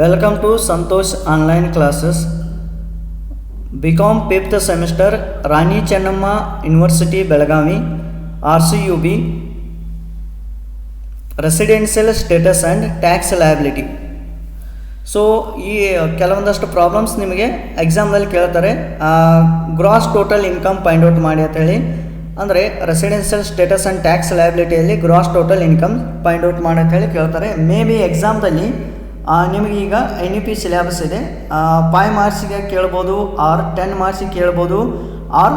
Welcome to Santosh online classes B Com fifth semester Rani Chennamma university Belagavi R C U B residential status and tax liability so ಈ ಕೆಲವೊಂದಷ್ಟು problems ನಿಮಗೆ ಎಕ್ಸಾಮ್ನಲ್ಲಿ ಕೇಳ್ತಾರೆ. Gross total income find out ಮಾಡಿ ಅಂತ ಹೇಳಿ. ಅಂದರೆ residential status and tax ಲಯಬಿಲಿಟಿಯಲ್ಲಿ gross total income find out ಮಾಡಿ ಅಂತ ಹೇಳಿ ಕೇಳ್ತಾರೆ. ಮೇ ಬಿ ಎಕ್ಸಾಮ್ದಲ್ಲಿ ನಿಮಗೆ ಈಗ ಎನ್ ಇ ಪಿ ಸಿಲೆಬಸ್ ಇದೆ. ಫೈವ್ ಮಾರ್ಕ್ಸಿಗೆ ಕೇಳ್ಬೋದು, ಆರ್ ಟೆನ್ ಮಾರ್ಕ್ಸಿಗೆ ಕೇಳ್ಬೋದು, ಆರ್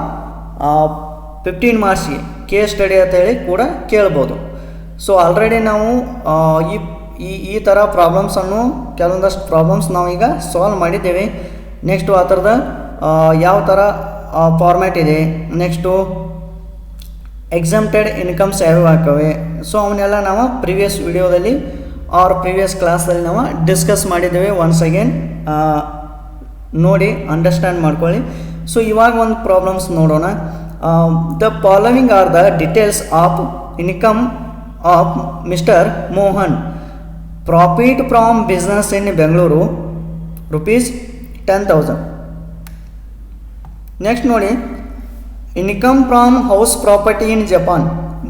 ಫಿಫ್ಟೀನ್ ಮಾರ್ಕ್ಸಿಗೆ ಕೆ ಸ್ಟಡಿ ಅಂತೇಳಿ ಕೂಡ ಕೇಳ್ಬೋದು. ಸೊ ಆಲ್ರೆಡಿ ನಾವು ಈ ಈ ಈ ಥರ ಪ್ರಾಬ್ಲಮ್ಸನ್ನು ಕೆಲವೊಂದಷ್ಟು ಪ್ರಾಬ್ಲಮ್ಸ್ ನಾವೀಗ ಸಾಲ್ವ್ ಮಾಡಿದ್ದೇವೆ. ನೆಕ್ಸ್ಟು ಆ ಥರದ ಯಾವ ಥರ ಫಾರ್ಮ್ಯಾಟ್ ಇದೆ? ನೆಕ್ಸ್ಟು ಎಕ್ಸಮ್ಟೆಡ್ ಇನ್ಕಮ್ಸ್ ಯಾವ್ಯಾವ ಹಾಕವೆ ಸೊ ಅವನ್ನೆಲ್ಲ ನಾವು ಪ್ರಿವಿಯಸ್ ವಿಡಿಯೋದಲ್ಲಿ ಆರ್ ಪ್ರೀವಿಯಸ್ ಕ್ಲಾಸಲ್ಲಿ ನಾವು ಡಿಸ್ಕಸ್ ಮಾಡಿದ್ದೇವೆ ಒನ್ಸ್ ಅಗೇನ್ ನೋಡಿ ಅಂಡರ್ಸ್ಟ್ಯಾಂಡ್ ಮಾಡ್ಕೊಳ್ಳಿ. ಸೊ ಇವಾಗ ಒಂದು ಪ್ರಾಬ್ಲಮ್ಸ್ ನೋಡೋಣ. The following are the details of income of mister Mohan profit from business in Bengaluru rupees ten thousand next ನೋಡಿ. Income from house property in Japan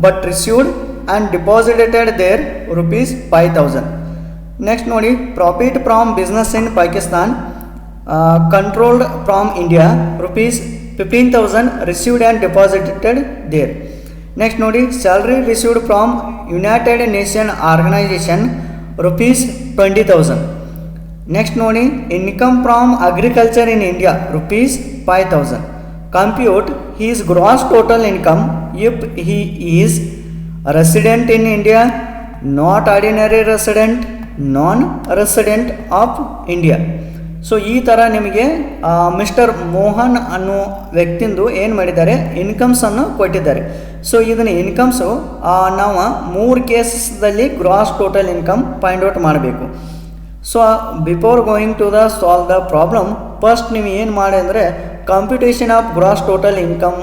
but received and deposited there rupees five thousand next ನೋಡಿ profit from business in Pakistan controlled from India rupees fifteen thousand received and deposited there next ನೋಡಿ salary received from United Nation Organization rupees twenty thousand next ನೋಡಿ income from agriculture in India rupees five thousand compute his gross total income if he is resident in India not ordinary resident non resident of India so ಈ ಥರ ನಿಮಗೆ mister Mohan ಅನ್ನೋ ವ್ಯಕ್ತಿಂದು ಏನು ಮಾಡಿದ್ದಾರೆ? ಇನ್ಕಮ್ಸನ್ನು ಕೊಟ್ಟಿದ್ದಾರೆ. So ಇದನ್ನು incomes ನಾವು ಮೂರು ಕೇಸಸ್ದಲ್ಲಿ gross total income find out ಮಾಡಬೇಕು. So before going to the solve the problem first ನೀವು ಏನು ಮಾಡಿ ಅಂದರೆ computation of gross total income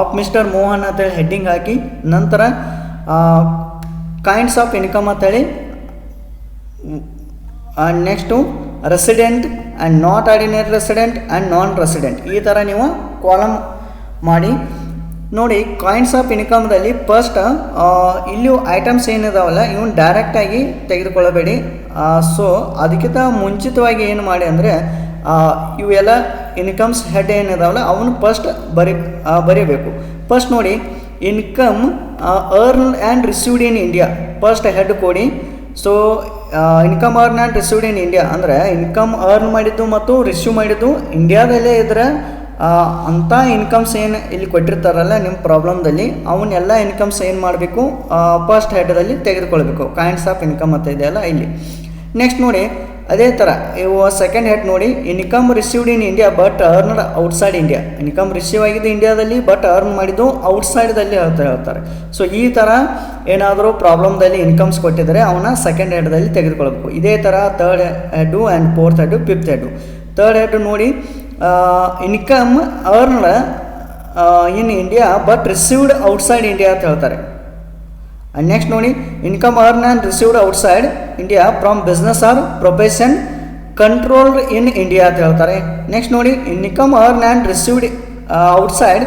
of mister Mohan ಅಂತೇಳಿ ಹೆಡ್ಡಿಂಗ್ ಹಾಕಿ, ನಂತರ ಕೈಂಡ್ಸ್ ಆಫ್ ಇನ್ಕಮ್ ಅಂತೇಳಿ and next resident and not ordinary resident and non resident ಈ ಥರ ನೀವು ಕಾಲಮ್ ಮಾಡಿ. ನೋಡಿ ಕಾಯಿನ್ಸ್ ಆಫ್ ಇನ್ಕಮ್ದಲ್ಲಿ ಫಸ್ಟ್ ಇಲ್ಲಿಯೂ ಐಟಮ್ಸ್ ಏನಿದಾವಲ್ಲ, ಇವನ್ ಡೈರೆಕ್ಟಾಗಿ ತೆಗೆದುಕೊಳ್ಳಬೇಡಿ. ಸೊ ಅದಕ್ಕಿಂತ ಮುಂಚಿತವಾಗಿ ಏನು ಮಾಡಿ ಅಂದರೆ ಇವೆಲ್ಲ ಇನ್ಕಮ್ಸ್ ಹೆಡ್ ಏನಿದಾವಲ್ಲ, ಅವನು ಫಸ್ಟ್ ಬರಿ ಬರೀಬೇಕು. ಫಸ್ಟ್ ನೋಡಿ, income earn and received in India first head ಕೊಡಿ. So income earn and received in India ಅಂದರೆ ಇನ್ಕಮ್ ಅರ್ನ್ ಮಾಡಿದ್ದು ಮತ್ತು ರಿಸೀವ್ ಮಾಡಿದ್ದು ಇಂಡಿಯಾದಲ್ಲೇ ಇದ್ದರೆ ಅಂಥ ಇನ್ಕಮ್ಸ್ ಏನು ಇಲ್ಲಿ ಕೊಟ್ಟಿರ್ತಾರಲ್ಲ ನಿಮ್ಮ ಪ್ರಾಬ್ಲಮ್ದಲ್ಲಿ ಅವನ್ನೆಲ್ಲ ಇನ್ಕಮ್ಸ್ ಏನು ಮಾಡಬೇಕು? ಫಸ್ಟ್ ಹೆಡ್ದಲ್ಲಿ ತೆಗೆದುಕೊಳ್ಬೇಕು. ಕೈಂಡ್ಸ್ ಆಫ್ ಇನ್ಕಮ್ ಅಂತ ಇದೆಯಲ್ಲ ಇಲ್ಲಿ. ನೆಕ್ಸ್ಟ್ ನೋಡಿ ಅದೇ ಥರ ಇವು ಸೆಕೆಂಡ್ ಹೆಡ್ ನೋಡಿ income received in India but earned outside India income receive ಆಗಿದ್ದು ಇಂಡಿಯಾದಲ್ಲಿ ಬಟ್ ಅರ್ನ್ ಮಾಡಿದ್ದು ಔಟ್ಸೈಡ್ದಲ್ಲಿ ಅಂತ ಹೇಳ್ತಾರೆ. ಸೊ ಈ ಥರ ಏನಾದರೂ ಪ್ರಾಬ್ಲಮ್ದಲ್ಲಿ ಇನ್ಕಮ್ಸ್ ಕೊಟ್ಟಿದ್ದಾರೆ ಅವನ್ನ ಸೆಕೆಂಡ್ ಹೆಡ್ದಲ್ಲಿ ತೆಗೆದುಕೊಳ್ಬೇಕು. ಇದೇ ಥರ third head and fourth head fifth head third head ನೋಡಿ income earned in India but received outside India ಅಂತ ಹೇಳ್ತಾರೆ. ಆ್ಯಂಡ್ ನೆಕ್ಸ್ಟ್ ನೋಡಿ income earn and received outside India from business or profession controlled in India ಅಂತ ಹೇಳ್ತಾರೆ. Next ನೋಡಿ income earn and received outside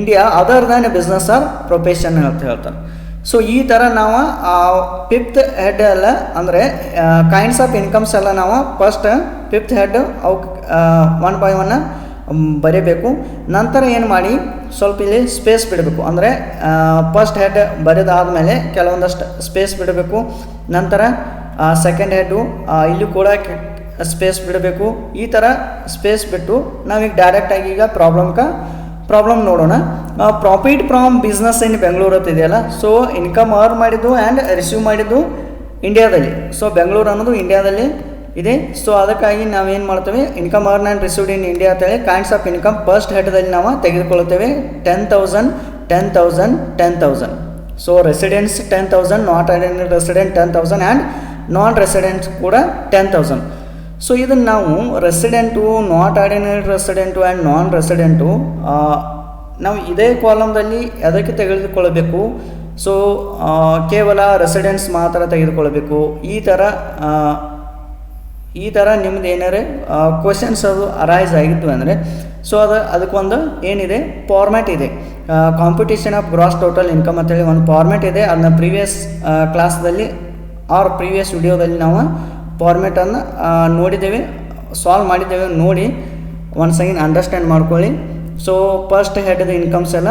India other than business or profession ಅಂತ ಹೇಳ್ತಾರೆ. So ಈ ಥರ ನಾವು ಫಿಫ್ತ್ ಹೆಡ್ ಎಲ್ಲ ಅಂದರೆ ಕೈಂಡ್ಸ್ ಆಫ್ ಇನ್ಕಮ್ಸ್ ಎಲ್ಲ ನಾವು ಫಸ್ಟ್ ಫಿಫ್ತ್ ಹೆಡ್ ಅವಕ್ಕೆ ಒನ್ ಬೈ ಒನ್ ಬರೀಬೇಕು. ನಂತರ ಏನು ಮಾಡಿ, ಸ್ವಲ್ಪ ಇಲ್ಲಿ ಸ್ಪೇಸ್ ಬಿಡಬೇಕು. ಅಂದರೆ ಫಸ್ಟ್ ಹೆಡ್ ಬರೆದಾದಮೇಲೆ ಕೆಲವೊಂದಷ್ಟು ಸ್ಪೇಸ್ ಬಿಡಬೇಕು. ನಂತರ ಸೆಕೆಂಡ್ ಹೆಡ್ಡು ಇಲ್ಲೂ ಕೂಡ ಸ್ಪೇಸ್ ಬಿಡಬೇಕು. ಈ ಥರ ಸ್ಪೇಸ್ ಬಿಟ್ಟು ನಾವೀಗ ಡೈರೆಕ್ಟಾಗಿ ಈಗ ಪ್ರಾಬ್ಲಮ್ಕ ಪ್ರಾಬ್ಲಮ್ ನೋಡೋಣ. Profit from business in Bengaluru ಅಂತಿದೆಯಲ್ಲ so income earn ಮಾಡಿದ್ದು ಆ್ಯಂಡ್ ರಿಸೀವ್ ಮಾಡಿದ್ದು ಇಂಡಿಯಾದಲ್ಲಿ ಸೊ ಬೆಂಗಳೂರು ಅನ್ನೋದು ಇಂಡಿಯಾದಲ್ಲಿ ಇದೆ. ಸೊ ಅದಕ್ಕಾಗಿ ನಾವೇನು ಮಾಡ್ತೇವೆ? Income earn and received in India ಅಂತೇಳಿ ಕೈಂಡ್ಸ್ ಆಫ್ ಇನ್ಕಮ್ ಫಸ್ಟ್ ಹೆಡ್ದಲ್ಲಿ ನಾವು ತೆಗೆದುಕೊಳ್ಳುತ್ತೇವೆ. Ten thousand ten thousand ten thousand so residence ten thousand not resident ten thousand and non residents ಕೂಡ ಟೆನ್ ತೌಸಂಡ್ ಸೊ ಇದನ್ನು ನಾವು resident not ordinary resident and non resident ನಾವು ಇದೇ ಕಾಲಮ್ದಲ್ಲಿ ಅದಕ್ಕೆ ತೆಗೆದುಕೊಳ್ಳಬೇಕು? ಸೊ ಕೇವಲ ರೆಸಿಡೆನ್ಸ್ ಮಾತ್ರ ತೆಗೆದುಕೊಳ್ಳಬೇಕು. ಈ ಥರ ಈ ಥರ ನಿಮ್ದು ಏನಾರು ಕ್ವಶನ್ಸ್ ಅದು ಅರೈಸ್ ಆಗಿತ್ತು ಅಂದರೆ ಸೊ ಅದು, ಅದಕ್ಕೊಂದು ಏನಿದೆ ಫಾರ್ಮ್ಯಾಟ್ ಇದೆ. Computation of gross total income ಅಂತೇಳಿ ಒಂದು ಫಾರ್ಮ್ಯಾಟ್ ಇದೆ. ಅದನ್ನ ಪ್ರೀವಿಯಸ್ ಕ್ಲಾಸ್ದಲ್ಲಿ ಆರ್ ಪ್ರೀವಿಯಸ್ ವಿಡಿಯೋದಲ್ಲಿ ನಾವು ಫಾರ್ಮ್ಯಾಟನ್ನು ನೋಡಿದ್ದೇವೆ ಸಾಲ್ವ್ ಮಾಡಿದ್ದೇವೆ ನೋಡಿ ಒನ್ಸ್ ಸೆಕೆಂಡ್ ಅಂಡರ್ಸ್ಟ್ಯಾಂಡ್ ಮಾಡ್ಕೊಳ್ಳಿ. ಸೊ ಫಸ್ಟ್ ಹೆಡ್ದ ಇನ್ಕಮ್ಸ್ ಎಲ್ಲ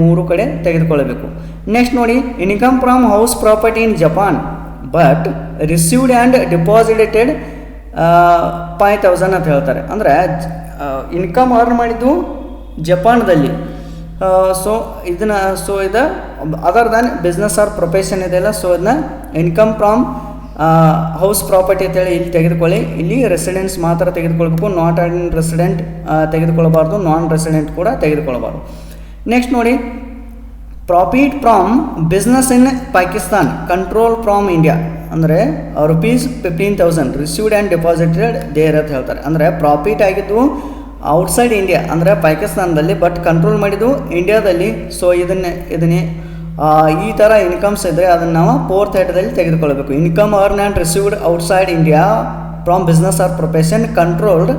ಮೂರು ಕಡೆ ತೆಗೆದುಕೊಳ್ಳಬೇಕು. ನೆಕ್ಸ್ಟ್ ನೋಡಿ income from house property in Japan but received and deposited five thousand ಅಂತ ಹೇಳ್ತಾರೆ. ಅಂದರೆ ಇನ್ಕಮ್ ಅರ್ನ್ ಮಾಡಿದ್ದು ಜಪಾನ್ದಲ್ಲಿ. ಸೊ ಇದನ್ನ ಸೊ ಇದು other than business or profession ಇದೆಯಲ್ಲ ಸೊ ಇದನ್ನ ಇನ್ಕಮ್ ಫ್ರಾಮ್ ಹೌಸ್ ಪ್ರಾಪರ್ಟಿ ಅಂತೇಳಿ ಇಲ್ಲಿ ತೆಗೆದುಕೊಳ್ಳಿ. ಇಲ್ಲಿ ರೆಸಿಡೆನ್ಸ್ ಮಾತ್ರ ತೆಗೆದುಕೊಳ್ಬೇಕು. ನಾಟ್ ಆ್ಯಂಡ್ ರೆಸಿಡೆಂಟ್ ತೆಗೆದುಕೊಳ್ಬಾರ್ದು ನಾನ್ ರೆಸಿಡೆಂಟ್ ಕೂಡ ತೆಗೆದುಕೊಳ್ಬಾರ್ದು. ನೆಕ್ಸ್ಟ್ ನೋಡಿ profit from business in Pakistan control from India ಅಂದರೆ rupees fifteen thousand received and deposited there ಅಂತ ಹೇಳ್ತಾರೆ. ಅಂದರೆ ಪ್ರಾಫಿಟ್ ಆಗಿದ್ದು ಔಟ್ಸೈಡ್ ಇಂಡಿಯಾ ಅಂದರೆ ಪಾಕಿಸ್ತಾನದಲ್ಲಿ ಬಟ್ ಕಂಟ್ರೋಲ್ ಮಾಡಿದ್ದು ಇಂಡಿಯಾದಲ್ಲಿ ಸೊ ಇದನ್ನೇ ಇದನ್ನೇ ಈ ಥರ ಇನ್ಕಮ್ಸ್ ಇದ್ದರೆ ಅದನ್ನು ನಾವು ಫೋರ್ತ್ ಹೆಡ್ದಲ್ಲಿ ತೆಗೆದುಕೊಳ್ಬೇಕು. Income earn and received outside India from business or profession controlled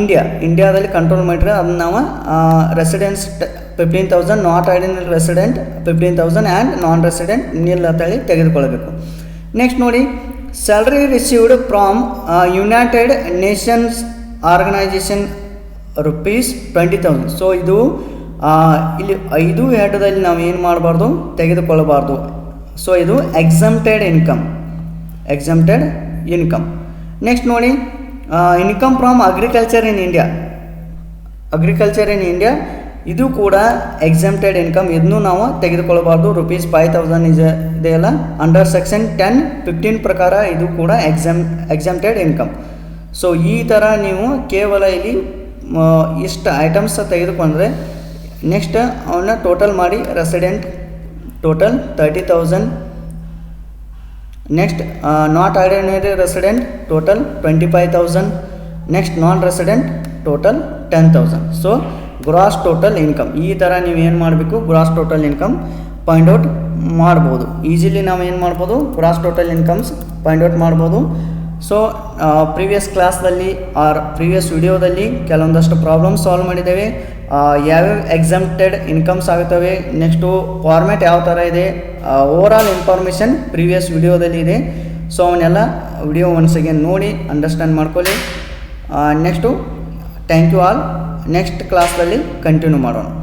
India ಇಂಡಿಯಾದಲ್ಲಿ ಕಂಟ್ರೋಲ್ ಮಾಡಿದ್ರೆ ಅದನ್ನು ನಾವು residence fifteen thousand not ಐಡಿನಲ್ resident fifteen thousand and non resident nil ಅಂತೇಳಿ ತೆಗೆದುಕೊಳ್ಬೇಕು. ನೆಕ್ಸ್ಟ್ ನೋಡಿ salary received from United Nations organisation rupees twenty thousand so ಇದು ಇಲ್ಲಿ ಐದು ಎರಡರಲ್ಲಿ ನಾವು ಏನು ಮಾಡಬಾರ್ದು? ತೆಗೆದುಕೊಳ್ಳಬಾರ್ದು. ಸೊ ಇದು exempted income exempted income next ನೋಡಿ income from agriculture in India agriculture in India ಇದು ಕೂಡ ಎಕ್ಸಮ್ಟೆಡ್ ಇನ್ಕಮ್ ಇದನ್ನು ನಾವು ತೆಗೆದುಕೊಳ್ಳಬಾರ್ದು. ರುಪೀಸ್ ಫೈವ್ ತೌಸಂಡ್ ಇಸ್ ಇದೆಯಲ್ಲ ಅಂಡರ್ ಸೆಕ್ಷನ್ ಟೆನ್ ಫಿಫ್ಟೀನ್ ಪ್ರಕಾರ ಇದು ಕೂಡ ಎಕ್ಸಮ್ ಎಕ್ಸಮ್ಟೆಡ್ ಇನ್ಕಮ್ ಸೊ ಈ ಥರ ನೀವು ಕೇವಲ ಇಲ್ಲಿ ಇಷ್ಟು ಐಟಮ್ಸ್ ತೆಗೆದುಕೊಂಡ್ರೆ ನೆಕ್ಸ್ಟ್ ಅವನ್ನ ಟೋಟಲ್ ಮಾಡಿ resident total thirty thousand next not ordinary resident total twenty five thousand next non resident total ten thousand so gross total income ಈ ಥರ ನೀವು ಏನು ಮಾಡಬೇಕು? Gross total income point out ಮಾಡ್ಬೋದು. ಈಸಿಲಿ ನಾವು ಏನು ಮಾಡ್ಬೋದು? Gross total incomes point out ಮಾಡ್ಬೋದು. ಸೊ ಪ್ರೀವಿಯಸ್ ಕ್ಲಾಸ್ದಲ್ಲಿ ಆರ್ ಪ್ರೀವಿಯಸ್ ವಿಡಿಯೋದಲ್ಲಿ ಕೆಲವೊಂದಷ್ಟು ಪ್ರಾಬ್ಲಮ್ ಸಾಲ್ವ್ ಮಾಡಿದ್ದೇವೆ. ಯಾವ್ಯಾವ ಎಕ್ಸಮ್ಟೆಡ್ ಇನ್ಕಮ್ಸ್ ಆಗುತ್ತವೆ? ನೆಕ್ಸ್ಟು ಫಾರ್ಮ್ಯಾಟ್ ಯಾವ ಥರ ಇದೆ? ಓವರ್ ಆಲ್ ಇನ್ಫಾರ್ಮೇಷನ್ ಪ್ರೀವಿಯಸ್ ವಿಡಿಯೋದಲ್ಲಿ ಇದೆ. ಸೊ ಅವನ್ನೆಲ್ಲ ವಿಡಿಯೋ ಒನ್ಸ್ ಅಗೇನ್ ನೋಡಿ ಅಂಡರ್ಸ್ಟ್ಯಾಂಡ್ ಮಾಡ್ಕೊಳ್ಳಿ. Next thank you all next ಕ್ಲಾಸ್ನಲ್ಲಿ ಕಂಟಿನ್ಯೂ ಮಾಡೋಣ.